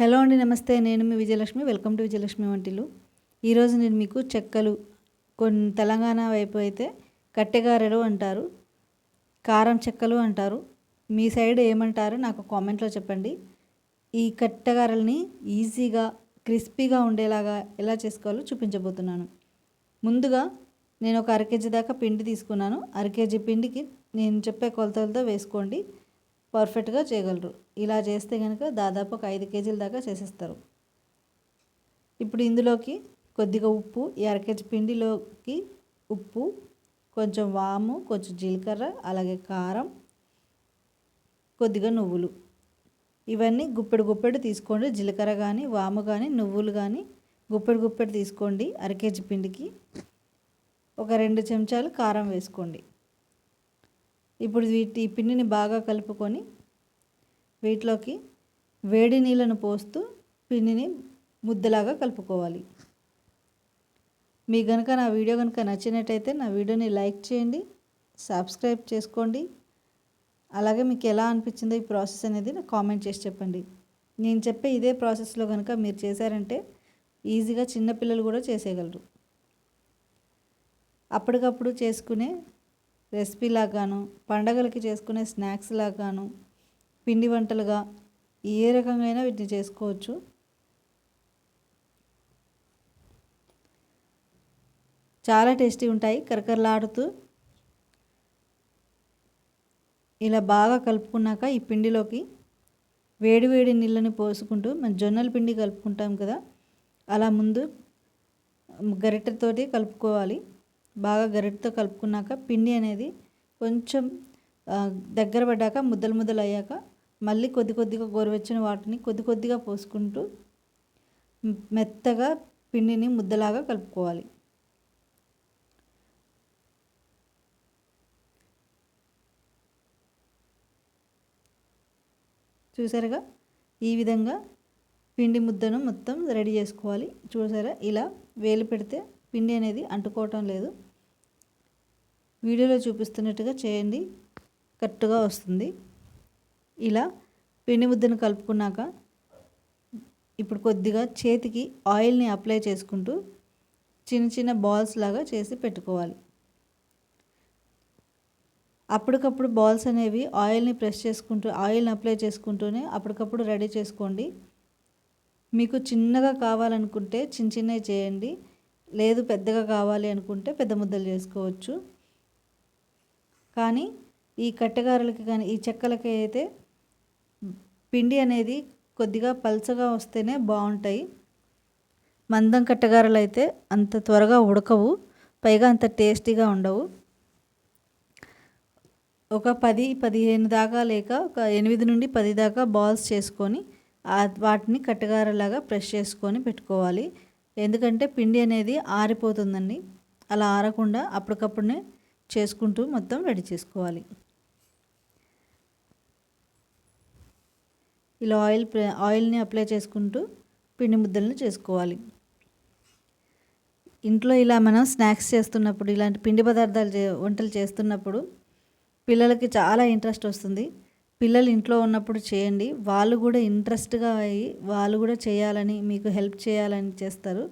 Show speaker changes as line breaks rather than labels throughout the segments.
Hello అండి నమస్తే. నేను మీ విజయలక్ష్మి. వెల్కమ్ టు విజయలక్ష్మి వంటిలు ఈరోజు నేను మీకు చెక్కలు కొన్ని తెలంగాణ వైపు అయితే కట్టెగారెలు అంటారు కారం చెక్కలు అంటారు. మీ సైడ్ ఏమంటారు నాకు కామెంట్లో చెప్పండి. ఈ కట్టెగారెల్ని ఈజీగా క్రిస్పీగా ఉండేలాగా ఎలా చేసుకోవాలో చూపించబోతున్నాను. ముందుగా నేను ఒక అర కేజీ దాకా పిండి తీసుకున్నాను. అర కేజీ పిండికి నేను చెప్పే కొలతలతో వేసుకోండి. పర్ఫెక్ట్గా చేయగలరు. ఇలా చేస్తే కనుక దాదాపు ఒక ఐదు కేజీల దాకా చేసేస్తారు. ఇప్పుడు ఇందులోకి కొద్దిగా ఉప్పు ఈ అర కేజీ పిండిలోకి ఉప్పు కొంచెం వాము కొంచెం జీలకర్ర అలాగే కారం కొద్దిగా నువ్వులు. ఇవన్నీ గుప్పెడు గుప్పెడు తీసుకోండి. జీలకర్ర కానీ వాము కానీ నువ్వులు కానీ గుప్పెడు గుప్పెడు తీసుకోండి అర కేజీ పిండికి. ఒక రెండు చెంచాలు కారం వేసుకోండి. ఇప్పుడు వీటి పిండిని బాగా కలుపుకొని వీటిలోకి వేడి నీళ్ళను పోస్తూ పిండిని ముద్దలాగా కలుపుకోవాలి. మీ కనుక నా వీడియో కనుక నచ్చినట్టయితే నా వీడియోని లైక్ చేయండి సబ్స్క్రైబ్ చేసుకోండి. అలాగే మీకు ఎలా అనిపించిందో ఈ ప్రాసెస్ అనేది నాకు కామెంట్ చేసి చెప్పండి. నేను చెప్పే ఇదే ప్రాసెస్లో కనుక మీరు చేశారంటే ఈజీగా చిన్నపిల్లలు కూడా చేసేయగలరు. అప్పటికప్పుడు చేసుకునే రెసిపీలాగాను పండగలకి చేసుకునే స్నాక్స్ లాగాను పిండి వంటలుగా ఏ రకంగా వీటిని చేసుకోవచ్చు. చాలా టేస్టీ ఉంటాయి కరకరలాడుతూ. ఇలా బాగా కలుపుకున్నాక ఈ పిండిలోకి వేడి వేడి నీళ్ళని పోసుకుంటూ మన జొన్నల పిండి కలుపుకుంటాం కదా అలా ముందు గరిటెతోటి కలుపుకోవాలి. బాగా గరిటతో కలుపుకున్నాక పిండి అనేది కొంచెం దగ్గర పడ్డాక ముద్దలు ముద్దలు అయ్యాక మళ్ళీ కొద్ది కొద్దిగా గోరువెచ్చని వాటిని కొద్ది కొద్దిగా పోసుకుంటూ మెత్తగా పిండిని ముద్దలాగా కలుపుకోవాలి. చూసారుగా? ఈ విధంగా పిండి ముద్దను మొత్తం రెడీ చేసుకోవాలి. చూసారా? ఇలా వేలు పెడితే పిండి అనేది అంటుకోవటం లేదు. వీడియోలో చూపిస్తున్నట్టుగా చేయండి. కరెక్ట్గా వస్తుంది. ఇలా పిండి ముద్దను కలుపుకున్నాక ఇప్పుడు కొద్దిగా చేతికి ఆయిల్ని అప్లై చేసుకుంటూ చిన్న చిన్న బాల్స్ లాగా చేసి పెట్టుకోవాలి. అప్పటికప్పుడు బాల్స్ అనేవి ఆయిల్ని ప్రెస్ చేసుకుంటూ ఆయిల్ని అప్లై చేసుకుంటూనే అప్పటికప్పుడు రెడీ చేసుకోండి. మీకు చిన్నగా కావాలనుకుంటే చిన్న చిన్నవి చేయండి. లేదు పెద్దగా కావాలి అనుకుంటే పెద్ద ముద్దలు చేసుకోవచ్చు. కానీ ఈ కట్టెగారలకి కానీ ఈ చెక్కలకి అయితే పిండి అనేది కొద్దిగా పల్చగా వస్తేనే బాగుంటాయి. మందం కట్టెగారలు అయితే అంత త్వరగా ఉడకవు పైగా అంత టేస్టీగా ఉండవు. ఒక పది పదిహేను దాకా లేక ఒక ఎనిమిది నుండి పది దాకా బాల్స్ చేసుకొని వాటిని కట్టెగారలాగా ప్రెస్ చేసుకొని పెట్టుకోవాలి. ఎందుకంటే పిండి అనేది ఆరిపోతుందండి. అలా ఆరకుండా అప్పటికప్పుడే చేసుకుంటూ మొత్తం రెడీ చేసుకోవాలి. ఇలా ఆయిల్ ఆయిల్ని అప్లై చేసుకుంటూ పిండి ముద్దలను చేసుకోవాలి. ఇంట్లో ఇలా మనం స్నాక్స్ చేస్తున్నప్పుడు ఇలాంటి పిండి పదార్థాలు చే వంటలు చేస్తున్నప్పుడు పిల్లలకి చాలా ఇంట్రెస్ట్ వస్తుంది. పిల్లలు ఇంట్లో ఉన్నప్పుడు చేయండి. వాళ్ళు కూడా ఇంట్రెస్ట్గా అయ్యి వాళ్ళు కూడా చేయాలని మీకు హెల్ప్ చేయాలని చేస్తారు.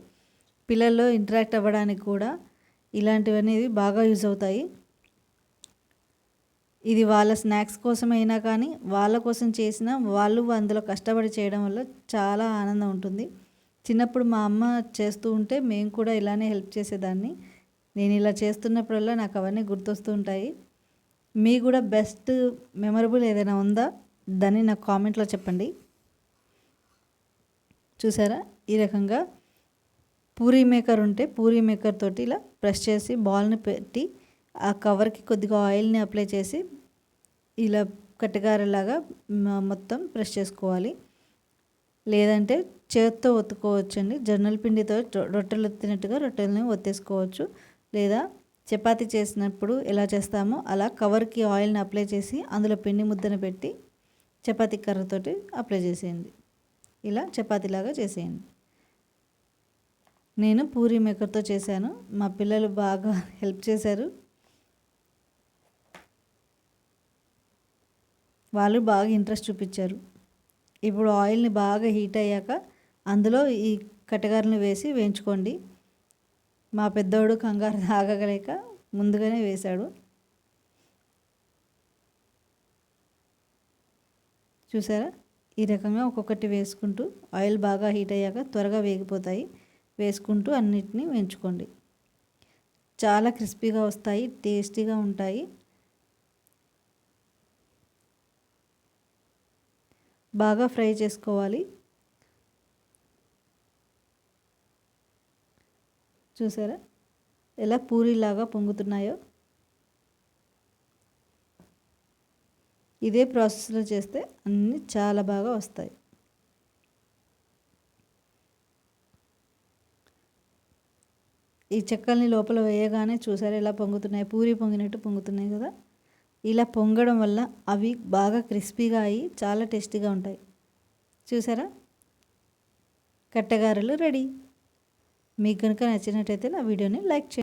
పిల్లల్లో ఇంటరాక్ట్ అవ్వడానికి కూడా ఇలాంటివన్నీ బాగా యూజ్ అవుతాయి. ఇది వాళ్ళ స్నాక్స్ కోసమైనా కానీ వాళ్ళ కోసం చేసిన వాళ్ళు అందులో కష్టపడి చేయడం వల్ల చాలా ఆనందం ఉంటుంది. చిన్నప్పుడు మా అమ్మ చేస్తూ ఉంటే మేము కూడా ఇలానే హెల్ప్ చేసేదాన్ని. నేను ఇలా చేస్తున్నప్పుడల్లా నాకు అవన్నీ గుర్తొస్తూ ఉంటాయి. మీ కూడా బెస్ట్ మెమరబుల్ ఏదైనా ఉందా? దాన్ని నాకు కామెంట్లో చెప్పండి. చూసారా? ఈ రకంగా పూరీ మేకర్ ఉంటే పూరీ మేకర్ తోటి ఇలా ప్రెస్ చేసి బాల్ని పెట్టి ఆ కవర్కి కొద్దిగా ఆయిల్ని అప్లై చేసి ఇలా కట్టగారేలాగా మొత్తం ప్రెస్ చేసుకోవాలి. లేదంటే చేత్తో ఒత్తుకోవచ్చండి. జొన్నల పిండితో రొట్టెలు ఒత్తినట్టుగా రొట్టెలని ఒత్తేసుకోవచ్చు. లేదా చపాతి చేసినప్పుడు ఎలా చేస్తామో అలా కవర్కి ఆయిల్ని అప్లై చేసి అందులో పిండి ముద్దను పెట్టి చపాతీ కర్రతోటి అప్లై చేసేయండి. ఇలా చపాతీలాగా చేసేయండి. నేను పూరి మేకర్తో చేశాను. మా పిల్లలు బాగా హెల్ప్ చేశారు. వాళ్ళు బాగా ఇంట్రెస్ట్ చూపించారు. ఇప్పుడు ఆయిల్ని బాగా హీట్ అయ్యాక అందులో ఈ కట్టెగారలను వేసి వేయించుకోండి. మా పెద్దోడు కంగారు తాగలేక ముందుగానే వేశాడు. చూసారా? ఈ రకంగా ఒక్కొక్కటి వేసుకుంటూ ఆయిల్ బాగా హీట్ అయ్యాక త్వరగా వేగిపోతాయి. వేసుకుంటూ అన్నిటినీ వేయించుకోండి. చాలా క్రిస్పీగా వస్తాయి టేస్టీగా ఉంటాయి. బాగా ఫ్రై చేసుకోవాలి. చూసారా? ఎలా పూరీలాగా పొంగుతున్నాయో. ఇదే ప్రాసెస్లో చేస్తే అన్నీ చాలా బాగా వస్తాయి. ఈ చెక్కల్ని లోపల వేయగానే చూసారా ఎలా పొంగుతున్నాయి? పూరి పొంగినట్టు పొంగుతున్నాయి కదా? ఇలా పొంగడం వల్ల అవి బాగా క్రిస్పీగా అయ్యి చాలా టేస్టీగా ఉంటాయి. చూసారా? కట్టగారలు రెడీ. మీకు కనుక నచ్చినట్టయితే నా వీడియోని లైక్ చేయండి.